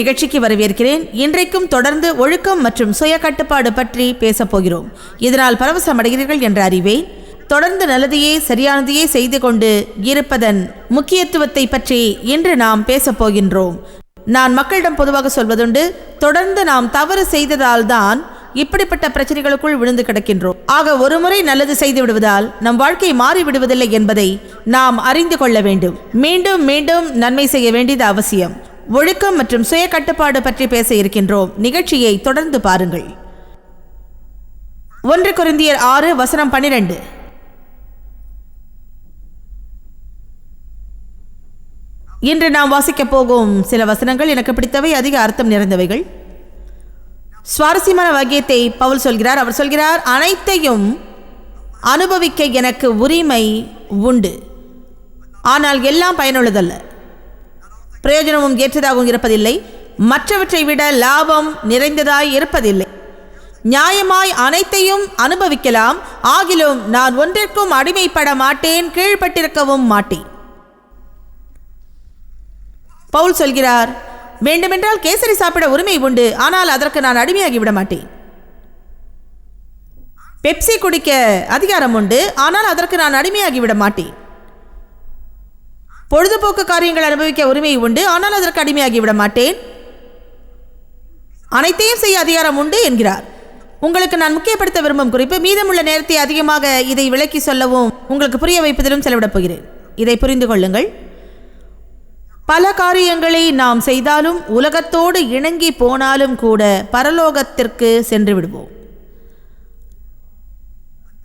நிகழ்ச்சிக்கு வரவேற்கிறேன். இன்றைக்கும் தொடர்ந்து ஒழுக்கம் மற்றும் சுய கட்டுப்பாடு பற்றி பேசப் போகிறோம். இதனால் பரவசம் அடைகிறீர்கள் என்ற அறிவேன் தொடர்ந்து நல்லதையே சரியானதையே செய்து கொண்டு இருப்பதன் முக்கியத்துவத்தை பற்றி இன்று நாம் பேசப் போகின்றோம். நான் மக்களிடம் பொதுவாக சொல்வதுண்டு தொடர்ந்து நாம் தவறு செய்ததால் தான் இப்படிப்பட்ட பிரச்சனைகளுக்குள் விழுந்து கிடக்கின்றோம். ஆக ஒருமுறை நல்லது செய்து விடுவதால் நம் வாழ்க்கை மாறி விடுவதில்லை என்பதை நாம் அறிந்து கொள்ள வேண்டும். மீண்டும் மீண்டும் நன்மை செய்ய வேண்டியது அவசியம். ஒழுக்கம் மற்றும் சுய கட்டுப்பாடு பற்றி பேச இருக்கின்றோம். நிகழ்ச்சியை தொடர்ந்து பாருங்கள். ஒன்று குருந்தியர் ஆறு வசனம் பன்னிரண்டு. இன்று நாம் வாசிக்கப் போகும் சில வசனங்கள் எனக்கு பிடித்தவை அதிக அர்த்தம் நிறைந்தவைகள். சுவாரஸ்யமான வாக்கியத்தை பவுல் சொல்கிறார். அவர் சொல்கிறார் அனைத்தையும் அனுபவிக்க எனக்கு உரிமை உண்டு. ஆனால் எல்லாம் பயனுள்ளதல்ல. பிரயோஜனமும் ஏற்றதாகவும் இருப்பதில்லை. மற்றவற்றை விட லாபம் நிறைந்ததாய் இருப்பதில்லை. நியாயமாய் அனைத்தையும் அனுபவிக்கலாம். ஆகிலும் நான் ஒன்றிற்கும் அடிமைப்பட மாட்டேன். கீழ்ப்பட்டிருக்கவும் மாட்டேன். பவுல் சொல்கிறார் வேண்டுமென்றால் கேசரி சாப்பிட உரிமை உண்டு. ஆனால் அதற்கு நான் அடிமையாகி விட மாட்டேன். பெப்சி குடிக்க அதிகாரம் உண்டு. ஆனால் அதற்கு நான் அடிமையாகி விட மாட்டேன். பொழுதுபோக்கு காரியங்கள் அனுபவிக்க உரிமை உண்டு ஆனால் அதற்கு அடிமையாகி விட மாட்டேன். அனைத்தையும் செய்ய அதிகாரம் உண்டு என்கிறார். உங்களுக்கு நான் முக்கியப்படுத்த விரும்பும் குறிப்பு மீதமுள்ள நேரத்தை அதிகமாக இதை விளக்கி சொல்லவும் உங்களுக்கு புரிய வைப்பதிலும் செலவிடப் போகிறேன். இதை புரிந்து கொள்ளுங்கள். பல காரியங்களை நாம் செய்தாலும் உலகத்தோடு இணங்கி போனாலும் கூட பரலோகத்திற்கு சென்று விடுவோம்.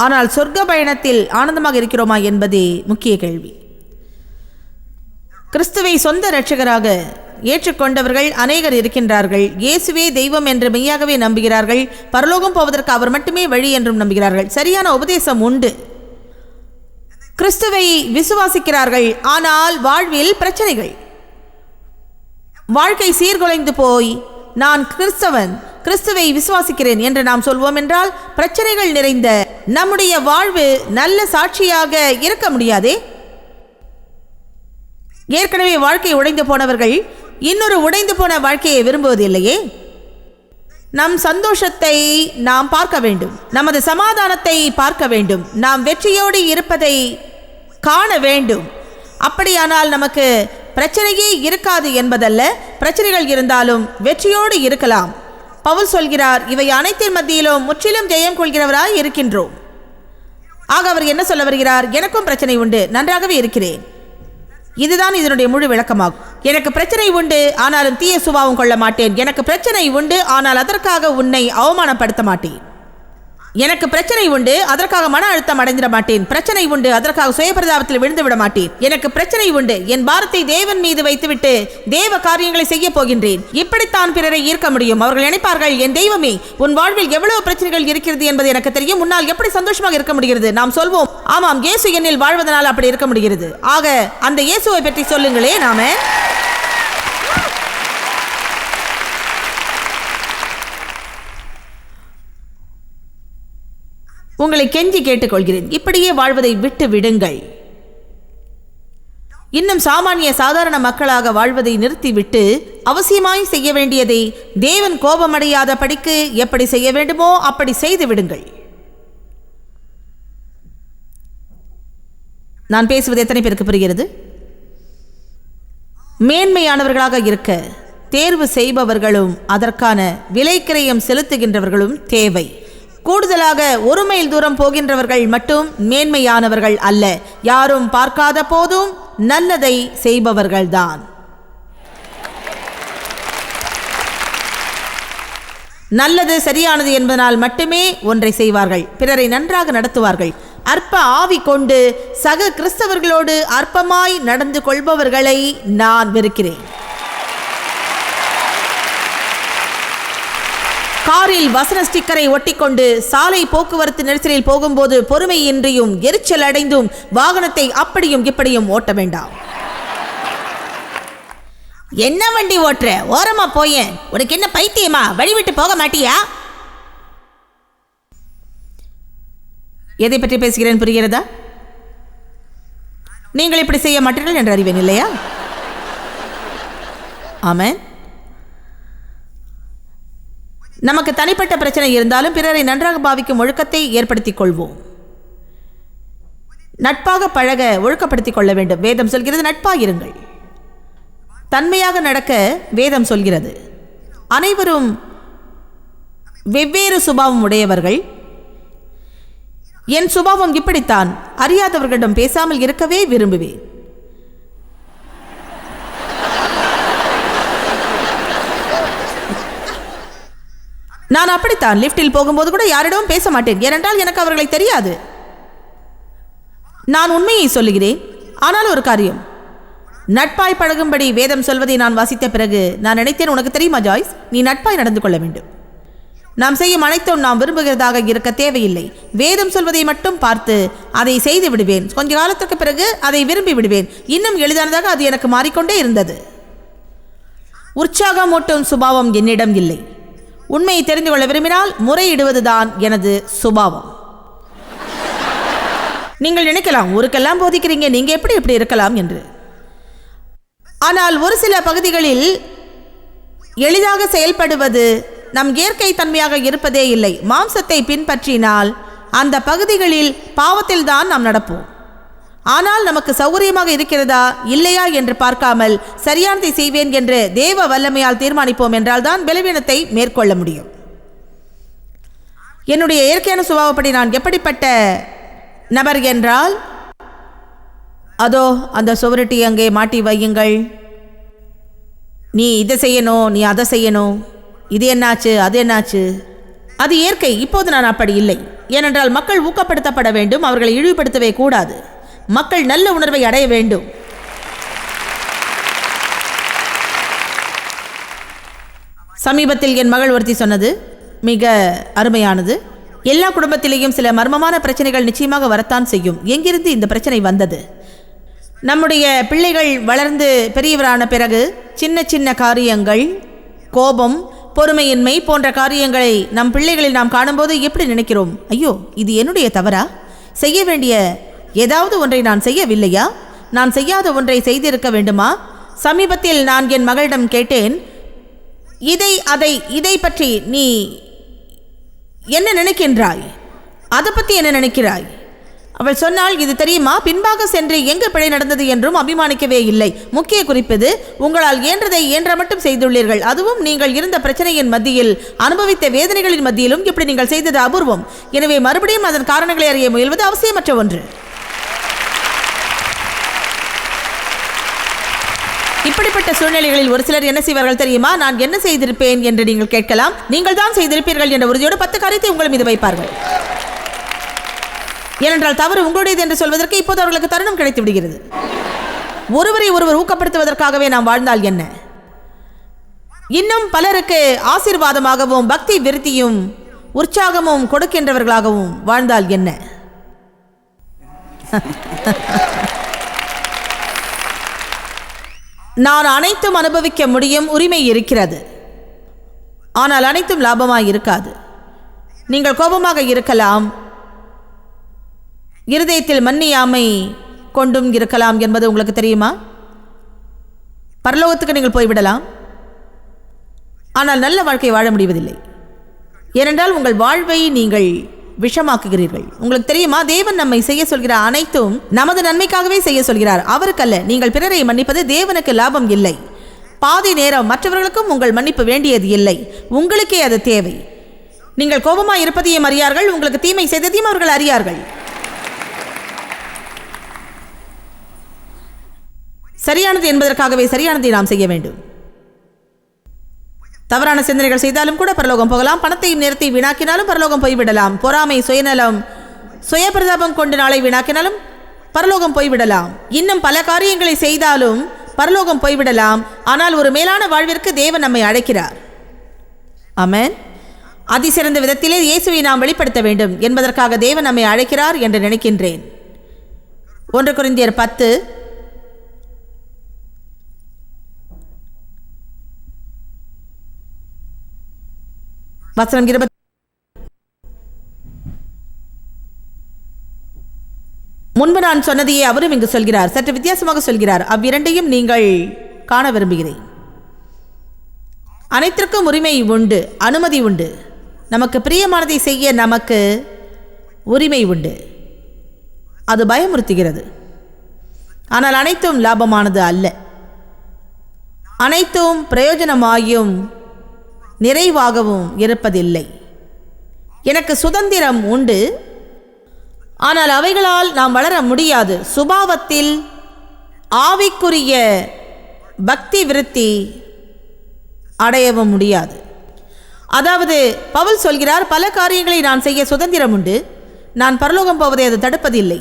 ஆனால் சொர்க்க பயணத்தில் ஆனந்தமாக இருக்கிறோமா என்பதே முக்கிய கேள்வி. கிறிஸ்துவை சொந்த இரட்சகராக ஏற்றுக்கொண்டவர்கள் அநேகர் இருக்கின்றார்கள். இயேசுவே தெய்வம் என்று மெய்யாகவே நம்புகிறார்கள். பரலோகம் போவதற்கு அவர் மட்டுமே வழி என்றும் நம்புகிறார்கள். சரியான உபதேசம் உண்டு. கிறிஸ்துவை விசுவாசிக்கிறார்கள். ஆனால் வாழ்வில் பிரச்சனைகள். வாழ்க்கை சீர்குலைந்து போய் நான் கிறிஸ்தவன் கிறிஸ்துவை விசுவாசிக்கிறேன் என்று நாம் சொல்வோம் என்றால் பிரச்சனைகள் நிறைந்த நம்முடைய வாழ்வு நல்ல சாட்சியாக இருக்க முடியாதே? ஏற்கனவே வாழ்க்கை உடைந்து போனவர்கள் இன்னொரு உடைந்து போன வாழ்க்கையை விரும்புவதில்லையே? நம் சந்தோஷத்தை நாம் பார்க்க வேண்டும். நமது சமாதானத்தை பார்க்க வேண்டும். நாம் வெற்றியோடு இருப்பதை காண வேண்டும். அப்படியானால் நமக்கு பிரச்சனையே இருக்காது என்பதல்ல. பிரச்சனைகள் இருந்தாலும் வெற்றியோடு இருக்கலாம். பவுல் சொல்கிறார் இவை அனைத்தின் மத்தியிலும் முற்றிலும் ஜெயம் கொள்கிறவராய் இருக்கின்றோம். ஆக அவர் என்ன சொல்ல வருகிறார்? எனக்கும் பிரச்சனை உண்டு. நன்றாகவே இருக்கிறேன். இதுதான் இதனுடைய முழு விளக்கமாகும். எனக்கு பிரச்சனை உண்டு ஆனாலும் தீய சுபாவம் கொள்ள மாட்டேன். எனக்கு பிரச்சனை உண்டு ஆனால் அதற்காக உன்னை அவமானப்படுத்த மாட்டேன். எனக்கு பிரச்சனை உண்டு அதற்காக மன அழுத்தம் அடைந்திட மாட்டேன். பிரச்சனை உண்டு அதற்காக சுயபிரதாபத்தில் விழுந்து விட மாட்டேன். எனக்கு பிரச்சனை உண்டு என் பாரத்தை தேவன் மீது வைத்துவிட்டு தேவ காரியங்களை செய்ய போகின்றேன். இப்படித்தான் பிறரை ஈர்க்க முடியும். அவர்கள் நினைப்பார்கள் என் தெய்வமே உன் வாழ்வில் எவ்வளவு பிரச்சனைகள் இருக்கிறது என்பது எனக்கு தெரியும். முன்னால் எப்படி சந்தோஷமாக இருக்க முடிகிறது? நாம் சொல்வோம் ஆமாம் இயேசு என்னில் வாழ்வதனால் அப்படி இருக்க முடிகிறது. ஆக அந்த இயேசுவை பற்றி சொல்லுங்களே நாம உங்களை கெஞ்சி கேட்டுக்கொள்கிறேன். இப்படியே வாழ்வதை விட்டு விடுங்கள். இன்னும் சாமானிய சாதாரண மக்களாக வாழ்வதை நிறுத்திவிட்டு அவசியமாய் செய்ய வேண்டியதை தேவன் கோபமடையாத படிக்கு எப்படி செய்ய வேண்டுமோ அப்படி செய்து விடுங்கள். நான் பேசுவது எத்தனை பேருக்கு புரிகிறது? மேன்மையானவர்களாக இருக்க தேர்வு செய்பவர்களும் அதற்கான விலைக்கிரயம் செலுத்துகின்றவர்களும் தேவை. கூடுதலாக ஒரு மைல் தூரம் போகின்றவர்கள் மட்டும் மேன்மையானவர்கள் அல்ல. யாரும் பார்க்காத போதும் நல்லதை செய்பவர்கள்தான். நல்லது சரியானது என்பதனால் மட்டுமே ஒன்றை செய்வார்கள். பிறரை நன்றாக நடத்துவார்கள். அற்ப ஆவி கொண்டு சக கிறிஸ்தவர்களோடு அற்பமாய் நடந்து கொள்பவர்களை நான் வெறுக்கிறேன். காரில் வசன ஸ்டிக்கரை ஒட்டிக்கொண்டு சாலை போக்குவரத்து நெரிசலில் போகும்போது பொறுமையின்றியும் எரிச்சல் அடைந்தும் வாகனத்தை அப்படியும் இப்படியும் ஓட்ட வேண்டாம். என்ன வண்டி ஓட்டுற? ஓரமா போயேன். உனக்கு என்ன பைத்தியமா? வழிவிட்டு போக மாட்டியா? எதை பற்றி பேசுகிறேன் புரிகிறதா? நீங்கள் இப்படி செய்ய மாட்டீர்கள் என்று அறிவேன் இல்லையா? ஆமாம் நமக்கு தனிப்பட்ட பிரச்சனை இருந்தாலும் பிறரை நன்றாக பாவிக்கும் ஒழுக்கத்தை ஏற்படுத்திக் கொள்வோம். நட்பாக பழக ஒழுக்கப்படுத்திக் கொள்ள வேண்டும். வேதம் சொல்கிறது நட்பாயிருங்கள். தன்மையாக நடக்க வேதம் சொல்கிறது. அனைவரும் வெவ்வேறு சுபாவம் உடையவர்கள். என் சுபாவம் இப்படித்தான். அறியாதவர்களிடம் பேசாமல் இருக்கவே விரும்புவேன். நான் அப்படித்தான் லிஃப்டில் போகும்போது கூட யாரிடமும் பேச மாட்டேன். ஏனென்றால் எனக்கு அவர்களை தெரியாது. நான் உண்மையை சொல்லுகிறேன். ஆனால் ஒரு காரியம். நட்பாய் பழகும்படி வேதம் சொல்வதை நான் வாசித்த பிறகு நான் நினைத்தேன் உனக்கு தெரியுமா ஜாய்ஸ்? நீ நட்பாய் நடந்து கொள்ள வேண்டும். நாம் செய்யும் அனைத்தும் நாம் விரும்புகிறதாக இருக்க தேவையில்லை. வேதம் சொல்வதை மட்டும் பார்த்து அதை செய்து விடுவேன். கொஞ்ச காலத்துக்கு பிறகு அதை விரும்பி விடுவேன். இன்னும் எளிதானதாக அது எனக்கு மாறிக்கொண்டே இருந்தது. உற்சாகமூட்டும் சுபாவம் என்னிடம் இல்லை. உண்மையை தெரிந்து கொள்ள விரும்பினால் முறையிடுவதுதான் எனது சுபாவம். நீங்கள் நினைக்கலாம் ஊருக்கெல்லாம் போதிக்கிறீங்க நீங்க எப்படி இப்படி இருக்கலாம் என்று. ஆனால் ஒரு சில பகுதிகளில் எளிதாக செயல்படுவது நம் இயற்கை தன்மையாக இருப்பதே இல்லை. மாம்சத்தை பின்பற்றினால் அந்த பகுதிகளில் பாவத்தில் தான் நாம் நடப்போம். ஆனால் நமக்கு சௌகரியமாக இருக்கிறதா? இல்லையா என்று பார்க்காமல் சரியானதை செய்வேன் என்று தேவ வல்லமையால் தீர்மானிப்போம் என்றால் தான் பலவீனத்தை மேற்கொள்ள முடியும். என்னுடைய இயற்கையான சுபாவப்படி நான் எப்படிப்பட்ட நபர் என்றால் அதோ அந்த சுவரட்டி அங்கே மாட்டி வையுங்கள். நீ இதை செய்யணும் நீ அதை செய்யணும். இது என்னாச்சு அது என்னாச்சு? அது இயற்கை. இப்போது நான் அப்படி இல்லை. ஏனென்றால் மக்கள் ஊக்கப்படுத்தப்பட வேண்டும் அவர்களை இழிவுபடுத்தவே கூடாது. மக்கள் நல்ல உணர்வை அடைய வேண்டும். சமீபத்தில் என் மகள் ஒருத்தி சொன்னது மிக அருமையானது. எல்லா குடும்பத்திலேயும் சில மர்மமான பிரச்சனைகள் நிச்சயமாக வரத்தான் செய்யும். எங்கிருந்து இந்த பிரச்சனை வந்தது? நம்முடைய பிள்ளைகள் வளர்ந்து பெரியவரான பிறகு சின்ன சின்ன காரியங்கள் கோபம் பொறுமையின்மை போன்ற காரியங்களை நம் பிள்ளைகளில் நாம் காணும்போது எப்படி நினைக்கிறோம்? ஐயோ இது என்னுடைய தவறா? செய்ய வேண்டிய ஏதாவது ஒன்றை நான் செய்யவில்லையா? நான் செய்யாத ஒன்றை செய்திருக்க வேண்டுமா? சமீபத்தில் நான் என் மகளிடம் கேட்டேன் இதை அதை இதை பற்றி நீ என்ன நினைக்கின்றாய்? அதை பற்றி என்ன நினைக்கிறாய்? அவள் சொன்னால் இது தெரியுமா? பின்பாக சென்று எங்கு பிழை நடந்தது என்றும் அபிமானிக்கவே இல்லை. முக்கிய குறிப்பது உங்களால் இயன்றதை இயன்ற மட்டும் செய்துள்ளீர்கள். அதுவும் நீங்கள் இருந்த பிரச்சனையின் மத்தியில் அனுபவித்த வேதனைகளின் மத்தியிலும் இப்படி நீங்கள் செய்தது அபூர்வம். எனவே மறுபடியும் அதன் காரணங்களை அறிய முயல்வது அவசியமற்ற ஒன்று. இப்படிப்பட்ட சூழ்நிலைகளில் ஒரு சிலர் என்ன செய்வார்கள் தெரியுமா? நான் என்ன செய்திருப்பேன் என்று நீங்கள் கேட்கலாம். நீங்கள் தான் செய்திருப்பீர்கள் என்ற உறுதியோடு பத்து காரியத்தை உங்கள் மீது வைப்பார்கள். ஏனென்றால் தவறு உங்களுடையது என்று சொல்வதற்கு இப்போது அவர்களுக்கு தருணம் கிடைத்து விடுகிறது ஒருவரை ஒருவர் ஊக்கப்படுத்துவதற்காகவே நாம் வாழ்ந்தால் என்ன? இன்னும் பலருக்கு ஆசீர்வாதமாகவும் பக்தி விருத்தியும் உற்சாகமும் கொடுக்கின்றவர்களாகவும் வாழ்ந்தால் என்ன? நான் அனைத்தும் அனுபவிக்க முடியும் உரிமை இருக்கிறது. ஆனால் அனைத்தும் லாபமாக இருக்காது. நீங்கள் கோபமாக இருக்கலாம். இருதயத்தில் மன்னியாமை கொண்டும் இருக்கலாம் என்பது உங்களுக்கு தெரியுமா? பரலோகத்துக்கு நீங்கள் போய்விடலாம். ஆனால் நல்ல வாழ்க்கை வாழ முடிவதில்லை. ஏனென்றால் உங்கள் வாழ்வை நீங்கள் விஷமாக்குகிறீர்கள். உங்களுக்கு தெரியுமா? தேவன் நம்மை செய்ய சொல்கிற அனைத்தும் நமது நன்மைக்காகவே செய்ய சொல்கிறார். அவருக்கல்ல நீங்கள் பிறரை மன்னிப்பது தேவனுக்கு லாபம் இல்லை. பாதி நேரம் மற்றவர்களுக்கும் உங்கள் மன்னிப்பு வேண்டியது இல்லை. உங்களுக்கே அது தேவை. நீங்கள் கோபமாக இருப்பதையும் அறியார்கள் உங்களுக்கு தீமை செய்ததையும் அவர்கள் அறியார்கள். சரியானது என்பதற்காகவே சரியானதை நாம் செய்ய வேண்டும். தவறான சிந்தனைகள் செய்தாலும் கூட பரலோகம் போகலாம். பணத்தையும் நேரத்தை வீணாக்கினாலும் பரலோகம் போய்விடலாம். பொறாமை சுயநலம் சுயபிரதாபம் கொண்டு நாளை வீணாக்கினாலும் பரலோகம் போய்விடலாம். இன்னும் பல காரியங்களை செய்தாலும் பரலோகம் போய்விடலாம். ஆனால் ஒரு மேலான வாழ்விற்கு தேவன் நம்மை அழைக்கிறார். அமேன் அதிசிறந்த விதத்திலே இயேசுவை நாம் வெளிப்படுத்த வேண்டும். என்பதற்காக தேவன் நம்மை அழைக்கிறார் என்று நினைக்கின்றேன். ஒன்று குறிந்தியர் பத்து வசனம் இருபத்தி முன்பு நான் சொன்னதையே அவரும் இங்கு சொல்கிறார். சற்று வித்தியாசமாக சொல்கிறார். அவ்விரண்டையும் நீங்கள் காண விரும்புகிறேன். அனைத்திற்கும் உரிமை உண்டு அனுமதி உண்டு. நமக்கு பிரியமானதை செய்ய நமக்கு உரிமை உண்டு. அது பயமுறுத்துகிறது. ஆனால் அனைத்தும் லாபமானது அல்ல. அனைத்தும் பிரயோஜனமாயும் நிறைவாகவும் இருப்பதில்லை. எனக்கு சுதந்திரம் உண்டு. ஆனால் அவைகளால் நாம் வளர முடியாது. சுபாவத்தில் ஆவிக்குரிய பக்தி விருத்தி அடையவும் முடியாது. அதாவது பவுல் சொல்கிறார் பல காரியங்களை நான் செய்ய சுதந்திரம் உண்டு. நான் பரலோகம் போவதை அது தடுப்பதில்லை.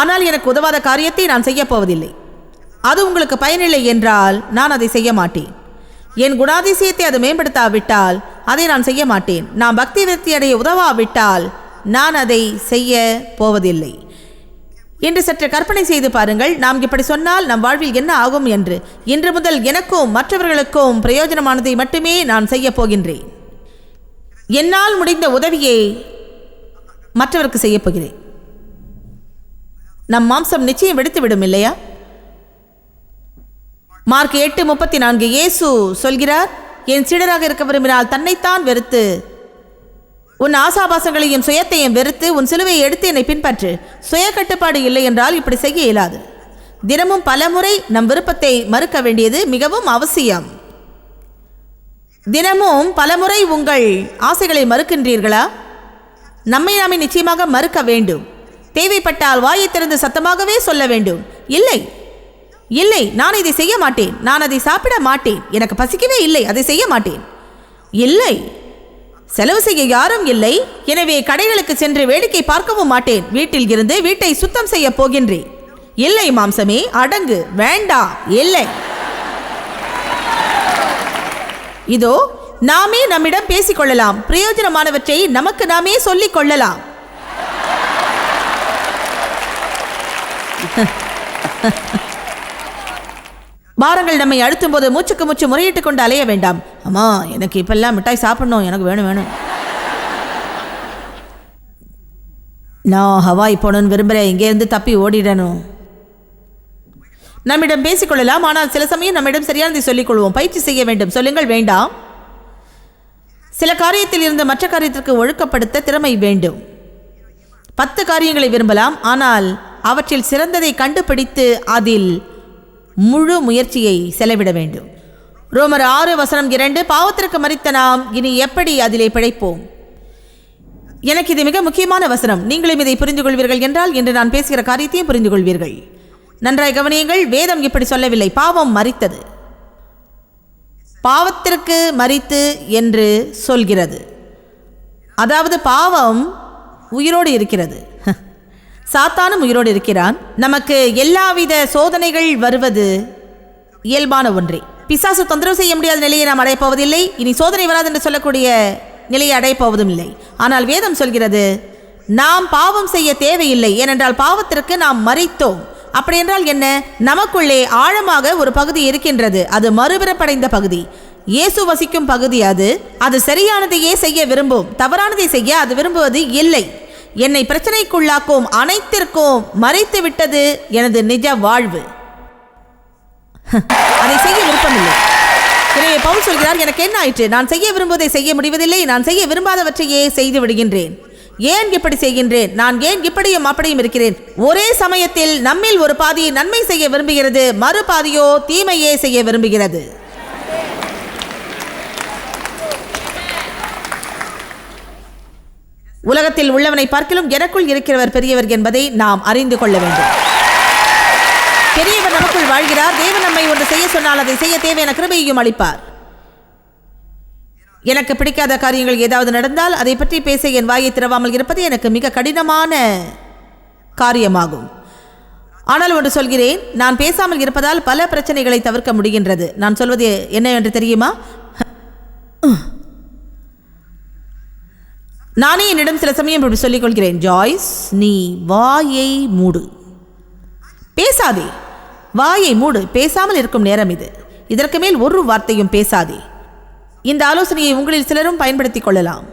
ஆனால் எனக்கு உதவாத காரியத்தை நான் செய்யப்போவதில்லை அது உங்களுக்கு பயனில்லை என்றால் நான் அதை செய்ய மாட்டேன். என் குணாதிசயத்தை அது மேம்படுத்தாவிட்டால் அதை நான் செய்ய மாட்டேன். நான் பக்தி விருத்தி அடைய உதவாவிட்டால் நான் அதை செய்ய போவதில்லை. என்று சற்று கற்பனை செய்து பாருங்கள். நாம் இப்படி சொன்னால் நம் வாழ்வில் என்ன ஆகும் என்று. இன்று முதல் எனக்கும் மற்றவர்களுக்கும் பிரயோஜனமானதை மட்டுமே நான் செய்ய போகின்றேன். என்னால் முடிந்த உதவியை மற்றவருக்கு செய்யப் போகிறேன். நம் மாம்சம் நிச்சயம் வெடித்துவிடும் இல்லையா? மார்க் எட்டு முப்பத்தி நான்கு இயேசு சொல்கிறார் என் சீடராக இருக்க விரும்பினால் தன்னைத்தான் வெறுத்து உன் ஆசாபாசங்களையும் சுயத்தையும் வெறுத்து உன் சிலுவையை எடுத்து என்னை பின்பற்று. சுய கட்டுப்பாடு இல்லை என்றால் இப்படி செய்ய இயலாது. தினமும் பலமுறை நம் விருப்பத்தை மறுக்க வேண்டியது மிகவும் அவசியம். தினமும் பலமுறை உங்கள் ஆசைகளை மறுக்கின்றீர்களா? நம்மை நாமே நிச்சயமாக மறுக்க வேண்டும். தேவைப்பட்டால் வாயை திறந்து சத்தமாகவே சொல்ல வேண்டும். இல்லை இல்லை நான் இதை செய்ய மாட்டேன். நான் அதை சாப்பிட மாட்டேன். எனக்கு பசிக்கவே இல்லை அதை செய்ய மாட்டேன். இல்லை. செலவு செய்ய யாரும் இல்லை. எனவே கடைகளுக்கு சென்று வேடிக்கை பார்க்கவும் மாட்டேன். வீட்டில் இருந்து வீட்டை சுத்தம் செய்ய போகின்றேன். இல்லை மாம்சமே அடங்கு வேண்டாம் இல்லை. இதோ நாமே நம்மிடம் பேசிக்கொள்ளலாம். பிரயோஜனமானவற்றை நமக்கு நாமே சொல்லிக் கொள்ளலாம். பாரங்கள் நம்மை அழுத்தும் போது மூச்சுக்கு மூச்சு முறையிட்டு கொண்டு அலைய வேண்டாம். அம்மா எனக்கு இப்பெல்லாம் மிட்டாய் சாப்பிடணும். எனக்கு வேணும் வேணும். நான் ஹவாய் போகணும்னு விரும்புகிறேன் இங்கேருந்து தப்பி ஓடிடணும். நம்மிடம் பேசிக்கொள்ளலாம். ஆனால் சில சமயம் நம்மிடம் சரியானதை சொல்லிக் கொள்வோம் பயிற்சி செய்ய வேண்டும். சொல்லுங்கள் வேண்டாம். சில காரியத்தில் இருந்து மற்ற காரியத்திற்கு ஒழுக்கப்படுத்த திறமை வேண்டும். பத்து காரியங்களை விரும்பலாம். ஆனால் அவற்றில் சிறந்ததை கண்டுபிடித்து அதில் முழு முயற்சியை செலவிட வேண்டும். ரோமர் ஆறு வசனம் இரண்டு பாவத்திற்கு மறித்த நாம் இனி எப்படி அதிலே பிழைப்போம்? எனக்கு இது மிக முக்கியமான வசனம். நீங்களும் இதை புரிந்து கொள்வீர்கள் என்றால் இன்று நான் பேசுகிற காரியத்தையும் புரிந்து கொள்வீர்கள் நன்றாய் கவனியுங்கள் வேதம் இப்படி சொல்லவில்லை. பாவம் மறித்தது. பாவத்திற்கு மறித்து என்று சொல்கிறது. அதாவது பாவம் உயிரோடு இருக்கிறது. சாத்தானும் உயிரோடு இருக்கிறான். நமக்கு எல்லாவித சோதனைகள் வருவது இயல்பான ஒன்றே. பிசாசு தொந்தரவு செய்ய முடியாத நிலையை நாம் அடையப்போவதில்லை இனி சோதனை வராது என்று சொல்லக்கூடிய நிலையை அடையப்போவதும் இல்லை. ஆனால் வேதம் சொல்கிறது நாம் பாவம் செய்ய தேவையில்லை. ஏனென்றால் பாவத்திற்கு நாம் மறித்தோம். அப்படி என்றால் என்ன? நமக்குள்ளே ஆழமாக ஒரு பகுதி இருக்கின்றது. அது மறுபிறப்படைந்த பகுதி. இயேசு வசிக்கும் பகுதி அது. அது சரியானதையே செய்ய விரும்பும். தவறானதை செய்ய அது விரும்புவது இல்லை. என்னை பிரச்சனைக்குள்ளாக்கும் அனைத்திற்கும் மறைத்து விட்டது எனது நிஜ வாழ்வு. அதை செய்ய விருப்பமில்லை. எனவே பவுல் சொல்கிறார் எனக்கு என்ன ஆயிற்று? நான் செய்ய விரும்புவதை செய்ய முடிவதில்லை. நான் செய்ய விரும்பாதவற்றையே செய்து விடுகின்றேன். ஏன் இப்படி செய்கின்றேன்? நான் ஏன் இப்படியும் அப்படியும் இருக்கிறேன்? ஒரே சமயத்தில் நம்மில் ஒரு பாதி நன்மை செய்ய விரும்புகிறது மறு பாதியோ தீமையே செய்ய விரும்புகிறது. உலகத்தில் உள்ளவனை பார்க்கிலும் எனக்குள் இருக்கிறவர் பெரியவர் என்பதை நாம் அறிந்து கொள்ள வேண்டும். பெரியவர் நமக்குள் வாழ்கிறார். தேவன் நம்மை ஒன்று செய்ய சொன்னால் அதை செய்ய தேவையான கிருபையையும் அளிப்பார். எனக்கு பிடிக்காத காரியங்கள் ஏதாவது நடந்தால் அதை பற்றி பேச என் வாயை திறவாமல் இருப்பது எனக்கு மிக கடினமான காரியமாகும். ஆனால் ஒன்று சொல்கிறேன் நான் பேசாமல் இருப்பதால் பல பிரச்சனைகளை தவிர்க்க முடிகின்றது. நான் சொல்வது என்ன என்று தெரியுமா? நானே என்னிடம் சில சமயம் இப்படி சொல்லிக்கொள்கிறேன். ஜாய்ஸ் நீ வாயை மூடு. பேசாதே. வாயை மூடு. பேசாமல் இருக்கும் நேரம் இது. இதற்கு மேல் ஒரு வார்த்தையும் பேசாதே. இந்த ஆலோசனையை உங்களில் சிலரும் பயன்படுத்திக் கொள்ளலாம்.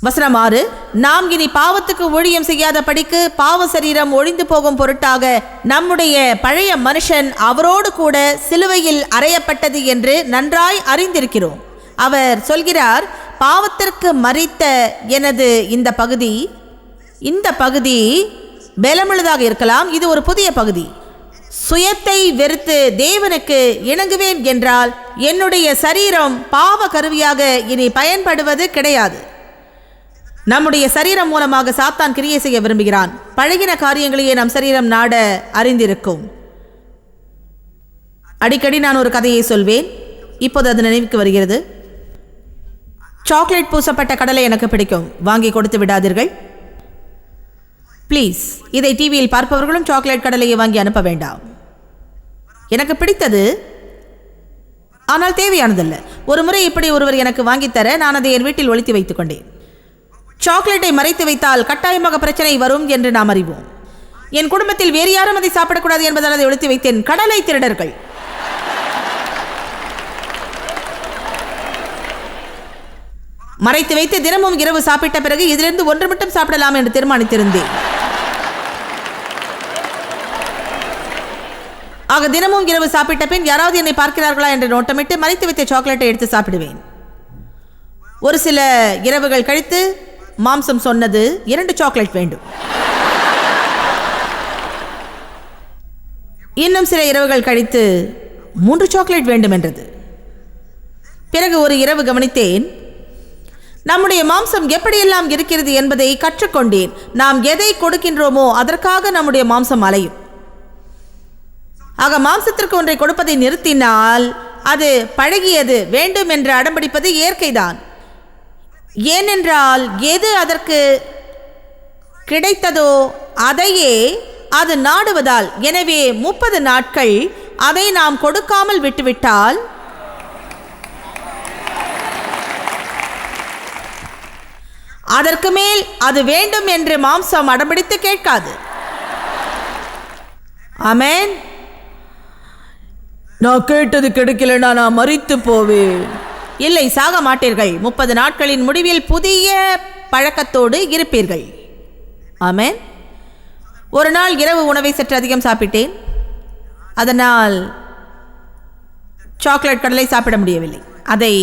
வசனம் ஆறு. நாம் இனி பாவத்துக்கு ஊழியம் செய்யாத படிக்கு பாவ சரீரம் ஒழிந்து போகும் பொருட்டாக நம்முடைய பழைய மனுஷன் அவரோடு கூட சிலுவையில் அறையப்பட்டது என்று நன்றாய் அறிந்திருக்கிறோம். அவர் சொல்கிறார் பாவத்திற்கு மறித்த எனது இந்த பகுதி இந்த பகுதி பலமுள்ளதாக இருக்கலாம். இது ஒரு புதிய பகுதி. சுயத்தை வெறுத்து தேவனுக்கு இணங்குவேன் என்றால் என்னுடைய சரீரம் பாவ கருவியாக இனி பயன்படுவது கிடையாது. நம்முடைய சரீரம் மூலமாக சாத்தான் கிரியை செய்ய விரும்புகிறான். பழகின காரியங்களையே நம் சரீரம் நாட அறிந்திருக்கும். அடிக்கடி நான் ஒரு கதையை சொல்வேன். இப்போது அது நினைவுக்கு வருகிறது. சாக்லேட் பூசப்பட்ட கடலை எனக்கு பிடிக்கும். வாங்கி கொடுத்து விடாதீர்கள். ப்ளீஸ் இதை டிவியில் பார்ப்பவர்களும் சாக்லேட் கடலையை வாங்கி அனுப்ப வேண்டாம். எனக்கு பிடித்தது ஆனால் தேவையானதல்ல. ஒரு முறை இப்படி ஒருவர் எனக்கு வாங்கித்தர நான் அதை என் வீட்டில் ஒழித்து வைத்துக் கொண்டேன். சாக்லேட்டை மறைத்து வைத்தால் கட்டாயமாக பிரச்சனை வரும் என்று நாம் அறிவோம். என் குடும்பத்தில் வேறு யாரும் அதை சாப்பிடக்கூடாது என்பதால் அதை ஒழித்து வைத்தேன். கடலை திருடர்கள். மறைத்து வைத்து தினமும் இரவு சாப்பிட்ட பிறகு இதிலிருந்து ஒன்று மட்டும் சாப்பிடலாம் என்று தீர்மானித்திருந்தேன். ஆக தினமும் இரவு சாப்பிட்ட பின் யாராவது என்னை பார்க்கிறார்களா என்று நோட்டமிட்டு மறைத்து வைத்த சாக்லேட்டை எடுத்து சாப்பிடுவேன். ஒரு சில இரவுகள் கழித்து மாம்சம் சொன்னது இரண்டு சாக்லேட் வேண்டும். இன்னும் சில இரவுகள் கழித்து மூன்று சாக்லேட் வேண்டும் என்றது பிறகு ஒரு இரவு கவனித்தேன் நம்முடைய மாம்சம் எப்படியெல்லாம் இருக்கிறது என்பதை கற்றுக்கொண்டேன். நாம் எதை கொடுக்கின்றோமோ அதற்காக நம்முடைய மாம்சம் அலையும். ஆக மாம்சத்திற்கு ஒன்றை கொடுப்பதை நிறுத்தினால் அது பழகியது வேண்டும் என்று அடம்பிடிப்பது இயற்கைதான். ஏனென்றால் எது அதற்கு கிடைத்ததோ அதையே அது நாடுவதால். எனவே முப்பது நாட்கள் அதை நாம் கொடுக்காமல் விட்டுவிட்டால் அதற்கு மேல் அது வேண்டும் என்று மாம்சம் அடம்பிடித்து கேட்காது. ஆமென். நான் கேட்டது கிடைக்கலனா நான் மறித்து போவேன். இல்லை சாக மாட்டீர்கள். முப்பது நாட்களின் முடிவில் புதிய பழக்கத்தோடு இருப்பீர்கள். ஆமென். ஒரு நாள் இரவு உணவை சற்று அதிகம் சாப்பிட்டேன். அதனால் சாக்லேட் கடலை சாப்பிட முடியவில்லை. அதை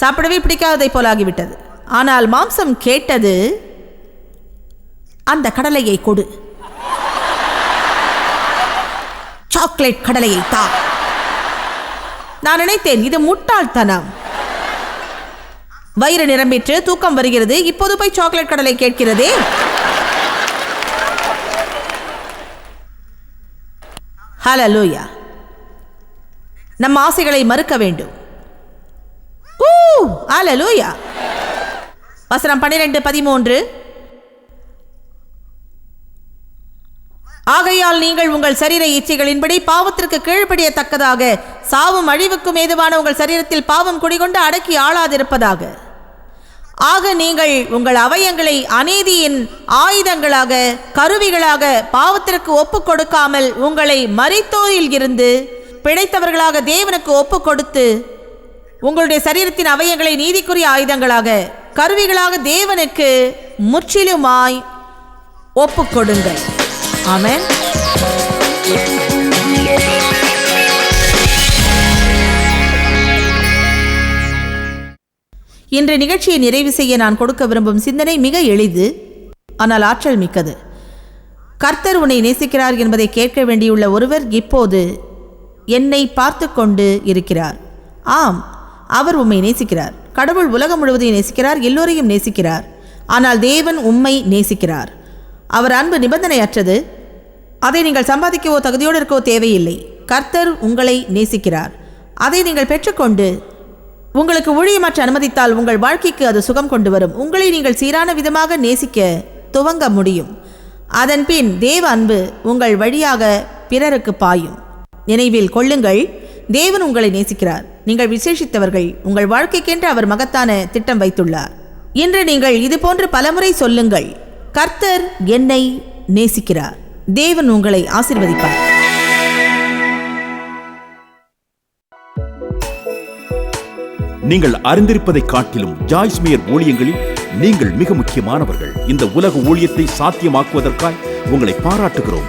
சாப்பிடவே பிடிக்காததை போலாகிவிட்டது. ஆனால் மாம்சம் கேட்டது அந்த கடலையை கொடு. சாக்லேட் கடலையை தா. நான் நினைத்தேன் இது முட்டாள்தனம். வயிறு நிரம்பிற்று தூக்கம் வருகிறது. இப்போது போய் சாக்லேட் கடலை கேட்கிறதே. ஹலலூயா நம்ம ஆசைகளை மறுக்க வேண்டும். ஊ லூயா வசனம் பன்னிரெண்டு பதிமூன்று. ஆகையால் நீங்கள் உங்கள் சரீர இச்சைகளின்படி பாவத்திற்கு கீழ்ப்படியத்தக்கதாக சாவும் அழிவுக்கும் ஏதுவான உங்கள் சரீரத்தில் பாவம் குடிகொண்டு அடக்கி ஆளாதிருப்பதாக. ஆக நீங்கள் உங்கள் அவயங்களை அநீதியின் ஆயுதங்களாக கருவிகளாக பாவத்திற்கு ஒப்புக் கொடுக்காமல் உங்களை மறைத்தோரில் இருந்து பிழைத்தவர்களாக தேவனுக்கு ஒப்புக் கொடுத்து உங்களுடைய சரீரத்தின் அவயங்களை நீதிக்குரிய ஆயுதங்களாக கருவிகளாக தேவனுக்கு முற்றிலுமாய் ஒப்புக்கொடுங்கள். ஆமென். இன்று நிகழ்ச்சியை நிறைவு செய்ய நான் கொடுக்க விரும்பும் சிந்தனை மிக எளிது ஆனால் ஆற்றல் மிக்கது. கர்த்தர் உன்னை நேசிக்கிறார் என்பதை கேட்க வேண்டியுள்ள ஒருவர் இப்போது என்னை பார்த்து கொண்டு இருக்கிறார். ஆம் அவர் உம்மை நேசிக்கிறார். கடவுள் உலகம் முழுவதையும் நேசிக்கிறார் எல்லோரையும் நேசிக்கிறார். ஆனால் தேவன் உம்மை நேசிக்கிறார். அவர் அன்பு நிபந்தனையற்றது. அதை நீங்கள் சம்பாதிக்கவோ தகுதியோடு இருக்கவோ தேவையில்லை. கர்த்தர் உங்களை நேசிக்கிறார். அதை நீங்கள் பெற்றுக்கொண்டு உங்களுக்கு ஊழியமாற்ற அனுமதித்தால் உங்கள் வாழ்க்கைக்கு அது சுகம் கொண்டு வரும். உங்களை நீங்கள் சீரான விதமாக நேசிக்க துவங்க முடியும். அதன்பின் தேவ அன்பு உங்கள் வழியாக பிறருக்கு பாயும். நினைவில் கொள்ளுங்கள் தேவன் உங்களை நேசிக்கிறார். நீங்கள் விசேஷித்தவர்கள் உங்கள் வாழ்க்கைக்கென்று அவர் மகத்தான திட்டம் வைத்துள்ளார். இன்று நீங்கள் இதுபோன்று பலமுறை சொல்லுங்கள் கர்த்தர் என்னை நேசிக்கிறார். தேவன் உங்களை ஆசிர்வதிப்பார். நீங்கள் அறிந்திருப்பதை காட்டிலும் ஜாய்ஸ்மியர் ஊழியங்களில் நீங்கள் மிக முக்கியமானவர்கள். இந்த உலக ஊழியத்தை சாத்தியமாக்குவதற்காய் உங்களை பாராட்டுகிறோம்.